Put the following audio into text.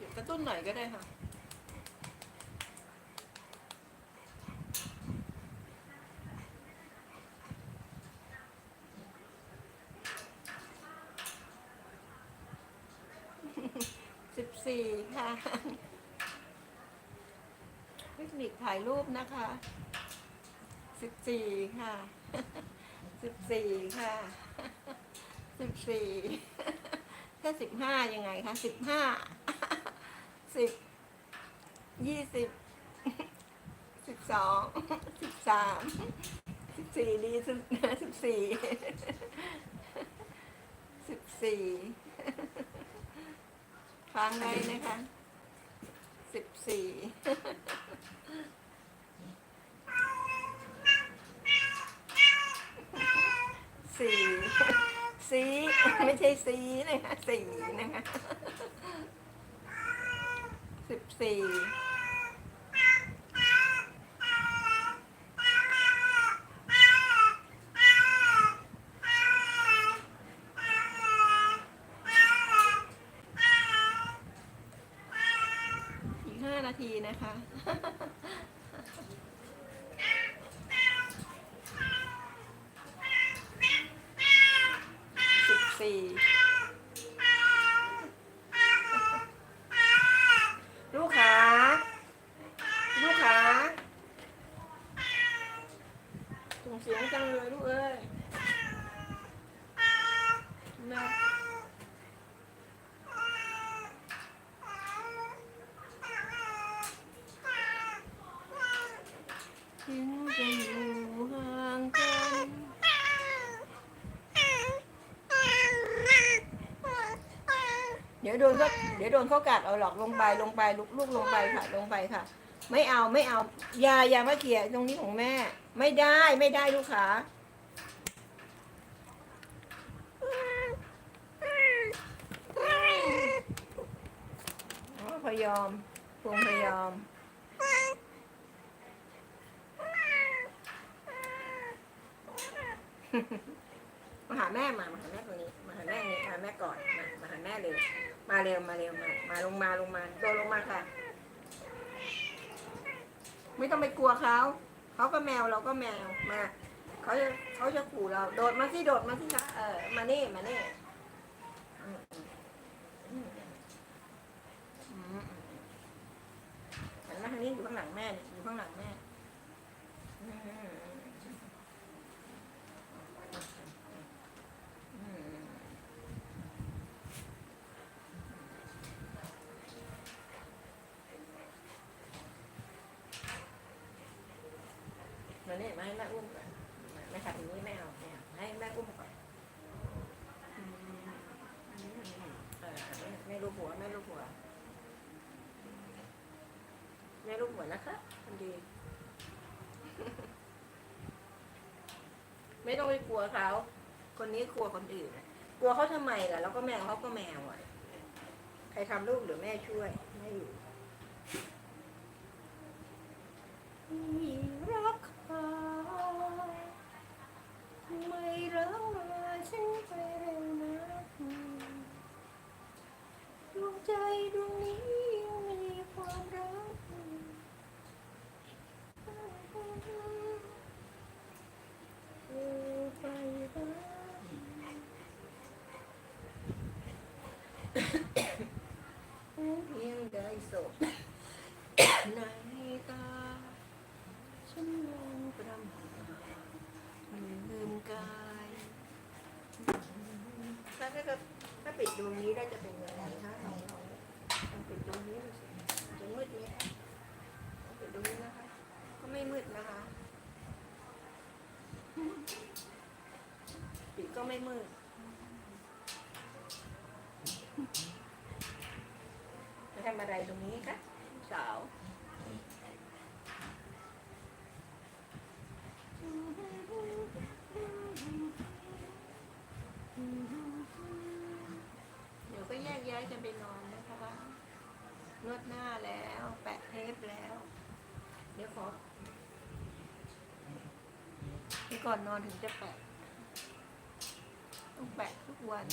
อยกระตุ้นหน่อยก็ได้ค่ะสิบสี่ค่ะ เทคนิคถ่ายรูปนะคะสิบสี่ค่ะสิบสี่ค่ะสิบสี่ถ้าสิบห้ายังไงคะสิบห้า สิบยี่สิบสิบสองสิบสามสิบสี่ดีสุดสิบสี่สิบสี่ค้งไว้นะคะสิบสี่สี่สีไม่ใช่สีนะคะสี่นะคะ สิบสี่อีกห้านาทีนะคะสิบสี่ลูกขาลูกขาส่ง เสียงจังเลยลูกเอ้ยนะถึงจะอยู่ห่างกันเดี๋ยวโดนก็เดี๋ยวโดนเขากัดเอาหรอกลงไปลงไปลุกลูกลงไปค่ะลงไปค่ะ ไม่เอาไม่เอาอย่าอย่ามาเขี่ยตรงนี้ของแม่ ไม่ได้ไม่ได้ลูกขาพยอมพวงพยอมมาหาแม่มามาหาแม่ตรงนี้มาหาแม่นี้มาหาแม่ก่อนมามาหาแม่เร็วมาเร็วมาเร็วมามาลงมาลงมาโดนลงมาค่ะ ไม่ต้องไปกลัวเขาเขาก็แมวเราก็แมวมาเขาจะเขาจะขู่เรา โดดมาที่โดดมาที่คะเออมานี่มานี่อืมอืมอืมอืมหันมาทางนี้อยู่ข้างหลังแม่อยู่ข้างหลังแม่อืมอืมอืม มาเนี่ยมาให้แม่อุ้มก่อนมาไม่ค่ะทีนี้ไม่เอาไม่เอาให้แม่อุ้มก่อนอืมอืมเออไม่ไม่รู้หัวไม่รู้หัวไม่รู้หัวนะคะคนดี ไม่ต้องไปกลัวเขาคนนี้กลัวคนอื่นกลัวเขาทำไมล่ะแล้วก็แมวเขาก็แมวอะใครทำลูกหรือแม่ช่วยไม่อยู่ไม่รักเขาไม่รักมาฉันไปเร็วนะดวงใจดวงนี้ยังมีความรัก ไปบ้างเพียงได้ศพในตา ฉันลงประมาลืมกายถ้าถ้าถ้าปิ ดวงนี้ได้จะเป็นยังไงคะของลองลองปิดดวงนี้ดูสิจะมืดไหมคะลองปิดดวงนี้นะคะ ก็ไม่มืดนะคะ ปิดก็ไม่มืดจะทำอะไรตรงนี้คะสาว เดี๋ยว กันไปนอนนะคะนวดหน้าแล้ว แปะเทปแล้ว เดี๋ยวขอที่ก่อนนอนถึงจะแปะ ต้องแปะทุกวัน